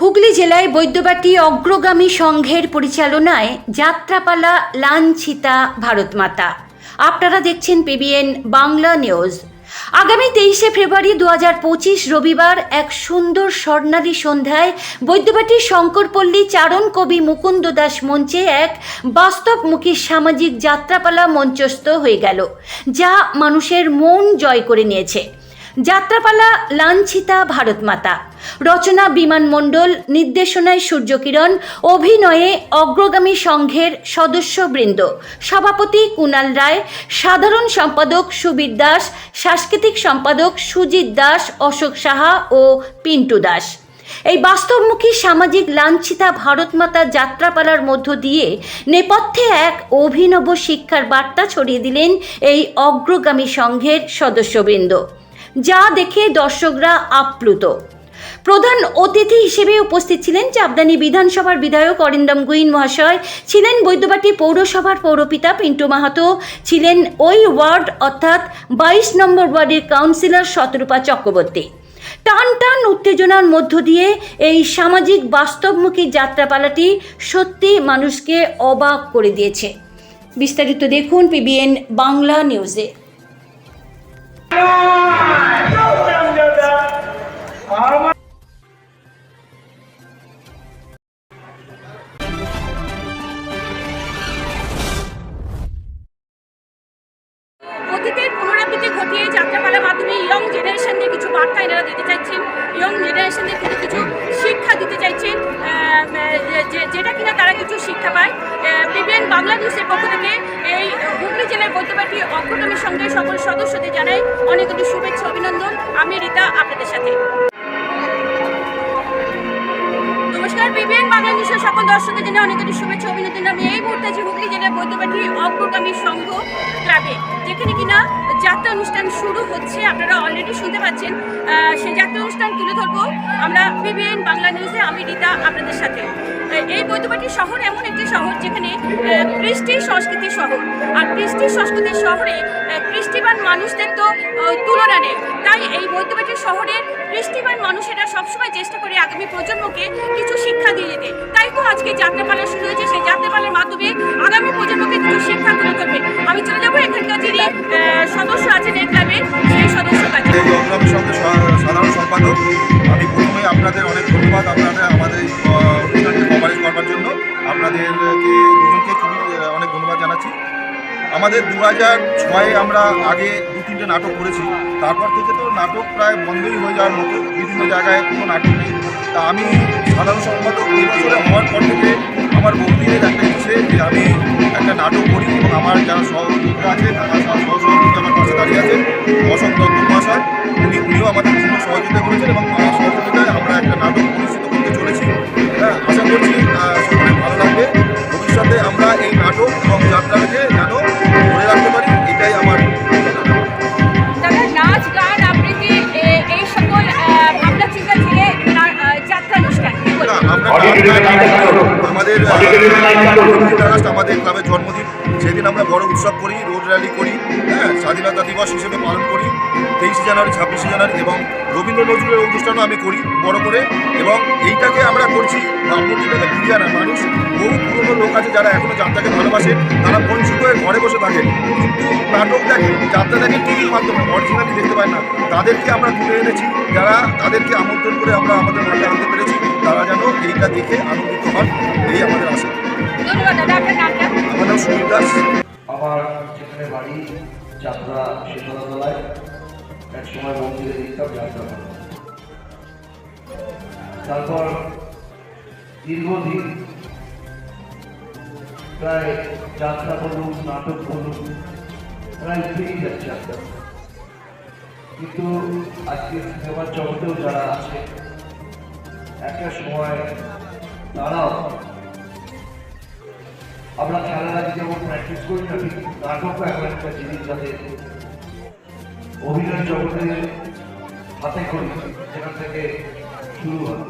হুগলি জেলায় বৈদ্যবাটী অগ্রগামী সংঘের পরিচালনায় যাত্রাপালা লাঞ্ছিতা ভারতমাতা। আপনারা দেখছেন পিবিএন বাংলা নিউজ। আগামী তেইশে ফেব্রুয়ারি দু হাজার পঁচিশ রবিবার এক সুন্দর স্বর্ণালী সন্ধ্যায় বৈদ্যবাটী শঙ্করপল্লী চারণ কবি মুকুন্দ দাস মঞ্চে এক বাস্তবমুখী সামাজিক যাত্রাপালা মঞ্চস্থ হয়ে গেল, যা মানুষের মন জয় করে নিয়েছে। যাত্রাপালা লাঞ্ছিতা ভারতমাতা। রচনা বিমান মণ্ডল, নির্দেশনায় সূর্যকিরণ, অভিনয়ে অগ্রগামী সংঘের সদস্যবৃন্দ। সভাপতি কুণাল রায়, সাধারণ সম্পাদক সুবীর দাস, সাংস্কৃতিক সম্পাদক সুজিত দাস, অশোক সাহা ও পিন্টু দাস। এই বাস্তবমুখী সামাজিক লাঞ্ছিতা ভারতমাতা যাত্রাপালার মধ্য দিয়ে নেপথ্যে এক অভিনব শিক্ষার বার্তা ছড়িয়ে দিলেন এই অগ্রগামী সংঘের সদস্যবৃন্দ। যা দেখে দর্শকরা আপ্লুত। প্রধান অতিথি হিসেবে উপস্থিত ছিলেন চাপদানি বিধানসভার বিধায়ক অরিন্দম গুইন মহাশয়, ছিলেন বৈদ্যবাটি পৌরসভার পৌরপিতা পিন্টু মাহাতো, ছিলেন ওই ওয়ার্ড অর্থাৎ বাইশ নম্বর ওয়ার্ডের কাউন্সিলর শতরূপা চক্রবর্তী। টান টান উত্তেজনার মধ্য দিয়ে এই সামাজিক বাস্তবমুখী যাত্রাপালাটি সত্যি মানুষকে অবাক করে দিয়েছে। বিস্তারিত দেখুন পিবিএন বাংলা নিউজে। অতীতের পুনরাবৃত্তি ঘটিয়ে যাত্রাপালার মাধ্যমে ইয়ং জেনারেশনদের কিছু বার্তা এনারা দিতে চাইছেন। ইয়ং জেনারেশনদের কিছু শিক্ষা দিতে চাইছেন। যেটা কিনা তারা কিছু শিক্ষা পায়। বিবিএন বাংলা নিউজের পক্ষ থেকে জেলার বৈদ্যবাটী অগ্রগামী সঙ্গে সকল সদস্যদের জানাই অনেক অনেক শুভেচ্ছা, অভিনন্দন। আমি রীতা, আপনাদের সাথে। নমস্কার বিবিএন বাংলা নিউজের সকল দর্শকদের জন্য অনেক অনেক শুভেচ্ছা অভিনন্দন। আমি এই মুহূর্তে আছি হুগলি জেলার বৈদ্যবাটী অগ্রগামী সংঘ ক্লাবে। যেখানে কিনা যাত্রা অনুষ্ঠান শুরু হচ্ছে, আপনারা অলরেডি শুনতে পাচ্ছেন। সেই যাত্রা অনুষ্ঠান তুলে ধরবো আমরা বিবিএন বাংলা নিউজে আমি রীতা, আপনাদের সাথে। এই বৈদ্যবাটী শহর এমন একটি শহর যেখানে কৃষ্টি সংস্কৃতি শহর। আর কৃষ্টি সংস্কৃতির শহরে কৃষ্টিবান মানুষদের তো তুলনা নেই। তাই এই বৈদ্যবাটী শহরের কৃষ্টিবান মানুষেরা সবসময় চেষ্টা করে আগামী প্রজন্মকে কিছু শিক্ষা দিয়ে যেতে। তাই তো আজকে যাত্রাপালা শুরু হয়েছে, সেই যাত্রাপালার মাধ্যমে আগামী প্রজন্মকে কিছু শিক্ষা তুলে ধরবে। আমি চলে যাব এখানকার যিনি সদস্য আছেন আমাদের দু হাজার ছয়ে আমরা আগে দু তিনটে নাটক করেছি। তারপর থেকে তো নাটক প্রায় বন্ধই হয়ে যাওয়ার মতো বিভিন্ন জায়গায় কোনো নাটক নেই। তা আমি সাধারণ সম্পাদক এই বছরে হওয়ার পর থেকে আমার বহুদিনের একটা ইচ্ছে যে আমি একটা নাটক করি এবং আমার যারা সহযোগিতা আছে, তারা সহ- সহসভাপতি আমার পাশে দাঁড়িয়ে আছেন। অশোক দত্ত মহাশয়, উনি উনিও আমাদের বিভিন্ন সহযোগিতা আহ, আমাদের ক্লাবের জন্মদিন। সেদিন আমরা বড় উৎসব করি রোড র্যালি করি হ্যাঁ স্বাধীনতা দিবস হিসেবে পালন করি তেইশে জানুয়ারি ছাব্বিশে জানুয়ারি এবং রবীন্দ্র নজরুলের অনুষ্ঠানও আমি করি বড় করে এবং এইটাকে আমরা করছি ভাবমূর্তিটাকে ফিরিয়ে আনা মানুষ বহু পুরনো লোক আছে যারা এখনও যাত্রাকে ভালোবাসে তারা বঞ্চিত হয়ে ঘরে বসে থাকেন কিন্তু নাটক দেখেন যাত্রা দেখেন টিভির মাধ্যমে অরিজিনালি দেখতে পায় না তাদেরকে আমরা তুলে এনেছি যারা তাদেরকে আমন্ত্রণ করে আমরা আমাদের মাঠে আনতে পেরেছি তারা যেন এইটা দেখে আনন্দিত হন এই আমাদের আশা। আপনার আমার যেখানে বাড়ি যাত্রা শীতলাতলায় এক সময় মন্দিরে দিতাম যাত্রা। তারপর দীর্ঘদিন প্রায় যাত্রা বলুন নাটক বলুন প্রায় উঠেই যাচ্ছে আস্তে। কিন্তু আজকে সিনেমার জগতেও যারা আছে, একটা সময় তারাও আমরা খেলার আগে যেমন প্র্যাকটিস করি না ঠিক এমন একটা জিনিস যাতে অভিনয় জগতে হাতে করি, যেখান থেকে শুরু হয়।